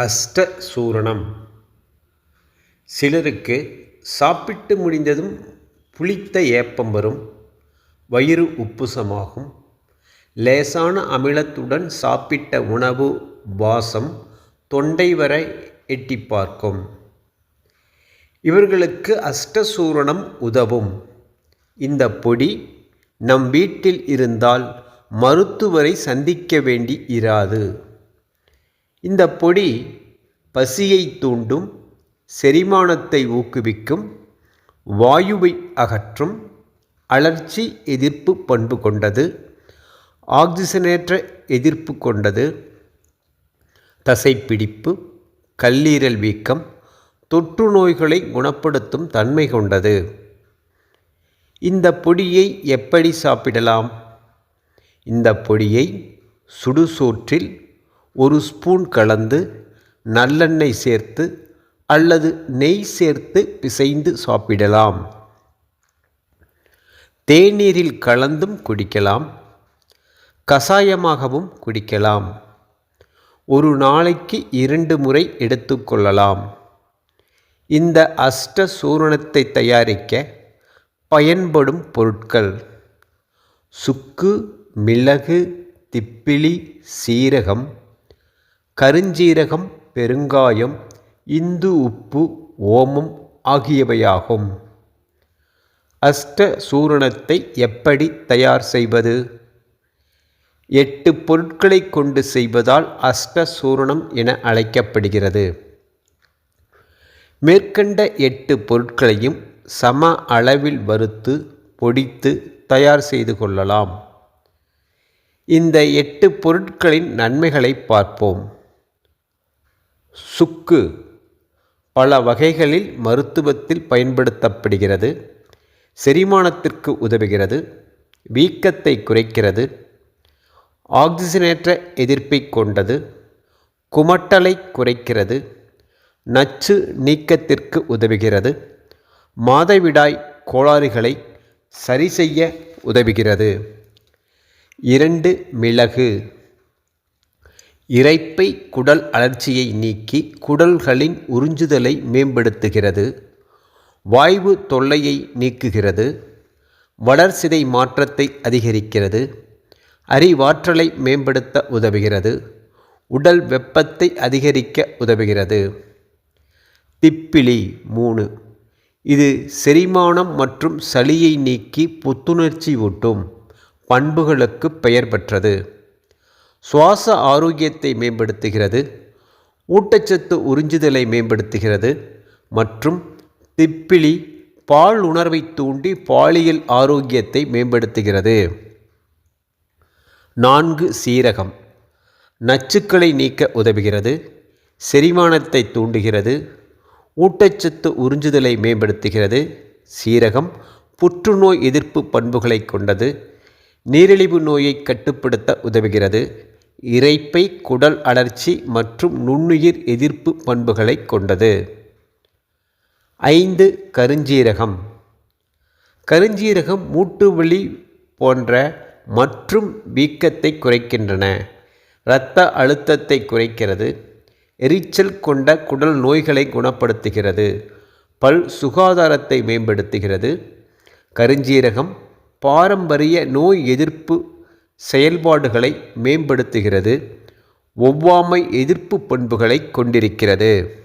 அஷ்ட சூரணம் சிலருக்கு சாப்பிட்டு முடிந்ததும் புளித்த ஏப்பம் வரும். வயிறு உப்புசமாகும். லேசான அமிலத்துடன் சாப்பிட்ட உணவு வாசம் தொண்டை வரை எட்டி பார்க்கும். இவர்களுக்கு அஷ்டசூரணம் உதவும். இந்த பொடி நம் வீட்டில் இருந்தால் மருத்துவரை சந்திக்க வேண்டி இராது. இந்த பொடி பசியை தூண்டும் செரிமானத்தை ஊக்குவிக்கும் வாயுவை அகற்றும் அழற்சி எதிர்ப்பு பண்பு கொண்டது ஆக்சிஜனேற்ற எதிர்ப்பு கொண்டது தசைப்பிடிப்பு கல்லீரல் வீக்கம் தொற்று நோய்களை குணப்படுத்தும் தன்மை கொண்டது. இந்த பொடியை எப்படி சாப்பிடலாம்? இந்த பொடியை சுடுசோற்றில் ஒரு ஸ்பூன் கலந்து நல்லெண்ணெய் சேர்த்து அல்லது நெய் சேர்த்து பிசைந்து சாப்பிடலாம். தேநீரில் கலந்தும் குடிக்கலாம். கசாயமாகவும் குடிக்கலாம். ஒரு நாளைக்கு இரண்டு முறை எடுத்துக்கொள்ளலாம் இந்த அஷ்ட சூரணத்தை தயாரிக்க பயன்படும் பொருட்கள் சுக்கு மிளகு திப்பிலி சீரகம் கருஞ்சீரகம் பெருங்காயம் இந்து உப்பு ஓமம் ஆகியவையாகும். அஷ்ட சூரணத்தை எப்படி தயார் செய்வது? எட்டு பொருட்களை கொண்டு செய்வதால் அஷ்ட சூரணம் என அழைக்கப்படுகிறது. மேற்கண்ட எட்டு பொருட்களையும் சம அளவில் வறுத்து பொடித்து தயார் செய்து கொள்ளலாம். இந்த எட்டு பொருட்களின் நன்மைகளை பார்ப்போம். சுக்கு பல வகைகளில் மருத்துவத்தில் பயன்படுத்தப்படுகிறது செரிமானத்திற்கு உதவுகிறது வீக்கத்தை குறைக்கிறது ஆக்சிஜனேற்ற எதிர்ப்பை கொண்டது குமட்டலை குறைக்கிறது நச்சு நீக்கத்திற்கு உதவுகிறது மாதவிடாய் கோளாறுகளை சரி செய்ய உதவுகிறது. இரண்டு மிளகு. இறைப்பை குடல் அழற்சியை நீக்கி குடல்களின் உறிஞ்சுதலை மேம்படுத்துகிறது. வாய்வு தொல்லையை நீக்குகிறது. வளர்சிதை மாற்றத்தை அதிகரிக்கிறது. அறிவாற்றலை மேம்படுத்த உதவுகிறது. உடல் வெப்பத்தை அதிகரிக்க உதவுகிறது. திப்பிலி மூணு. இது செரிமானம் மற்றும் சளியை நீக்கி புத்துணர்ச்சி ஊட்டும் பண்புகளுக்கு பெயர் பெற்றது. சுவாச ஆரோக்கியத்தை மேம்படுத்துகிறது ஊட்டச்சத்து உறிஞ்சுதலை மேம்படுத்துகிறது மற்றும் திப்பிலி பால் உணர்வை தூண்டி பாலியல் ஆரோக்கியத்தை மேம்படுத்துகிறது. நான்கு சீரகம். நச்சுக்களை நீக்க உதவுகிறது செரிமானத்தை தூண்டுகிறது ஊட்டச்சத்து உறிஞ்சுதலை மேம்படுத்துகிறது. சீரகம் புற்றுநோய் எதிர்ப்பு பண்புகளை கொண்டது நீரிழிவு நோயை கட்டுப்படுத்த உதவுகிறது இறைப்பை குடல் அழற்சி மற்றும் நுண்ணுயிர் எதிர்ப்பு பண்புகளை கொண்டது. ஐந்து கருஞ்சீரகம். கருஞ்சீரகம் மூட்டுவலி போன்ற மற்றும் வீக்கத்தை குறைக்கின்றன. இரத்த அழுத்தத்தை குறைக்கிறது. எரிச்சல் கொண்ட குடல் நோய்களை குணப்படுத்துகிறது. பல் சுகாதாரத்தை மேம்படுத்துகிறது. கருஞ்சீரகம் பாரம்பரிய நோய் எதிர்ப்பு செயல்பாடுகளை மேம்படுத்துகிறது ஒவ்வாமை எதிர்ப்பு பண்புகளை கொண்டிருக்கிறது.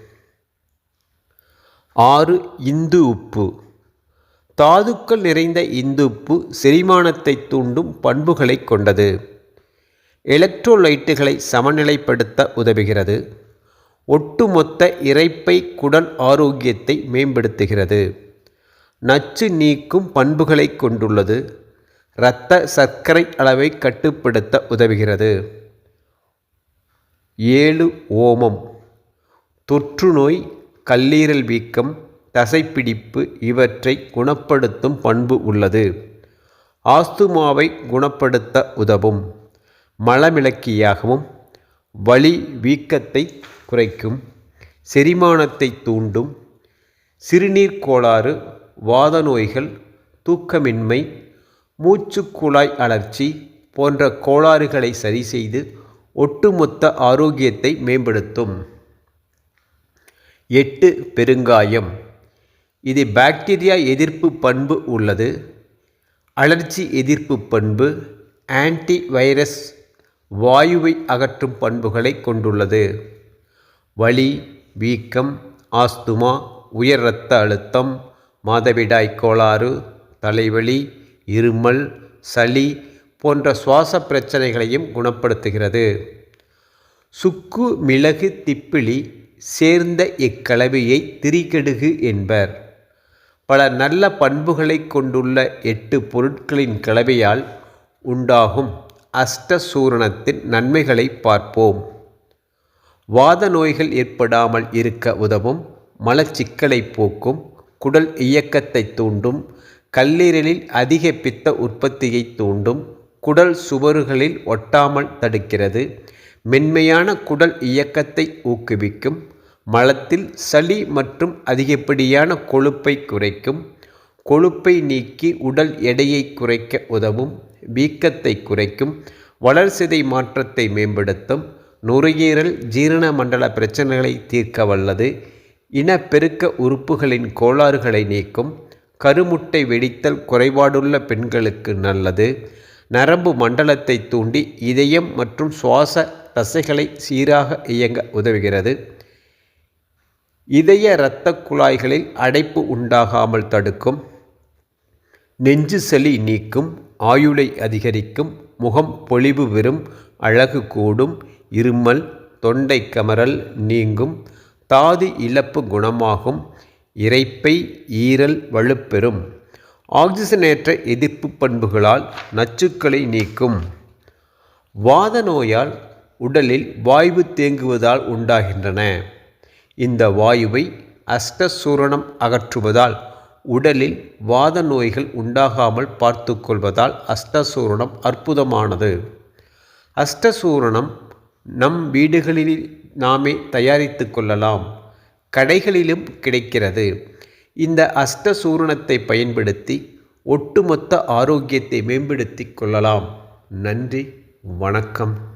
ஆறு இந்து உப்பு. தாதுக்கள் நிறைந்த இந்து உப்பு செரிமானத்தை தூண்டும் பண்புகளை கொண்டது. எலக்ட்ரோலைட்டுகளை சமநிலைப்படுத்த உதவுகிறது. ஒட்டுமொத்த இறைப்பை குடல் ஆரோக்கியத்தை மேம்படுத்துகிறது. நச்சு நீக்கும் பண்புகளை கொண்டுள்ளது. இரத்த சர்க்கரை அளவை கட்டுப்படுத்த உதவுகிறது. ஏழு ஓமம். தொற்றுநோய் கல்லீரல் வீக்கம் தசைப்பிடிப்பு இவற்றை குணப்படுத்தும் பண்பு உள்ளது. ஆஸ்துமாவை குணப்படுத்த உதவும். மலமிளக்கியாகவும் வலி வீக்கத்தை குறைக்கும். செரிமானத்தை தூண்டும். சிறுநீர் கோளாறு வாத நோய்கள் தூக்கமின்மை மூச்சுக்குழாய் அழற்சி போன்ற கோளாறுகளை சரி செய்து ஒட்டுமொத்த ஆரோக்கியத்தை மேம்படுத்தும். எட்டு பெருங்காயம். இது பாக்டீரியா எதிர்ப்பு பண்பு உள்ளது. அலர்ஜி எதிர்ப்பு பண்பு ஆன்டி வைரஸ் வாயுவை அகற்றும் பண்புகளை கொண்டுள்ளது. வலி வீக்கம் ஆஸ்துமா உயர் இரத்த அழுத்தம் மாதவிடாய் கோளாறு தலைவலி இருமல் சளி போன்ற சுவாச பிரச்சனைகளையும் குணப்படுத்துகிறது. சுக்கு மிளகு திப்பிலி சேர்ந்த இக்கலவையை திரிகடுகு என்பர். பல நல்ல பண்புகளை கொண்டுள்ள எட்டு பொருட்களின் கலவையால் உண்டாகும் அஷ்டசூரணத்தின் நன்மைகளை பார்ப்போம். வாத நோய்கள் ஏற்படாமல் இருக்க உதவும் மலச்சிக்கலை போக்கும் குடல் இயக்கத்தை தூண்டும் கல்லீரலில் அதிக பித்த உற்பத்தியை தூண்டும் குடல் சுவர்களில் ஒட்டாமல் தடுக்கிறது மென்மையான குடல் இயக்கத்தை ஊக்குவிக்கும் மலத்தில் சளி மற்றும் அதிகப்படியான கொழுப்பை குறைக்கும் கொழுப்பை நீக்கி உடல் எடையை குறைக்க உதவும் வீக்கத்தை குறைக்கும் வளர்சிதை மாற்றத்தை மேம்படுத்தும் நுரையீரல் ஜீரண மண்டல பிரச்சனைகளை தீர்க்க வல்லது இனப்பெருக்க உறுப்புகளின் கோளாறுகளை நீக்கும் கருமுட்டை வெடித்தல் குறைபாடுள்ள பெண்களுக்கு நல்லது. நரம்பு மண்டலத்தை தூண்டி இதயம் மற்றும் சுவாச தசைகளை சீராக இயங்க உதவுகிறது. இதய இரத்த குழாய்களில் அடைப்பு உண்டாகாமல் தடுக்கும். நெஞ்சு சளி நீக்கும் ஆயுளை அதிகரிக்கும் முகம் பொலிவு பெறும் அழகு கூடும் இருமல் தொண்டை கமறல் நீங்கும் தாது இழப்பு குணமாகும் இறைப்பை ஈரல் வலுப்பெறும். ஆக்சிஜனேற்ற எதிர்ப்பு பண்புகளால் நச்சுக்களை நீக்கும். வாத நோயால் உடலில் வாயு தேங்குவதால் உண்டாகின்றன. இந்த வாயுவை அஷ்டசூரணம் அகற்றுவதால் உடலில் வாத நோய்கள் உண்டாகாமல் பார்த்து கொள்வதால் அஷ்டசூரணம் அற்புதமானது. அஷ்டசூரணம் நம் வீடுகளில் நாமே தயாரித்து கொள்ளலாம். கடைகளிலும் கிடைக்கிறது. இந்த அஷ்டசூரணத்தை பயன்படுத்தி ஒட்டுமொத்த ஆரோக்கியத்தை மேம்படுத்தி கொள்ளலாம். நன்றி வணக்கம்.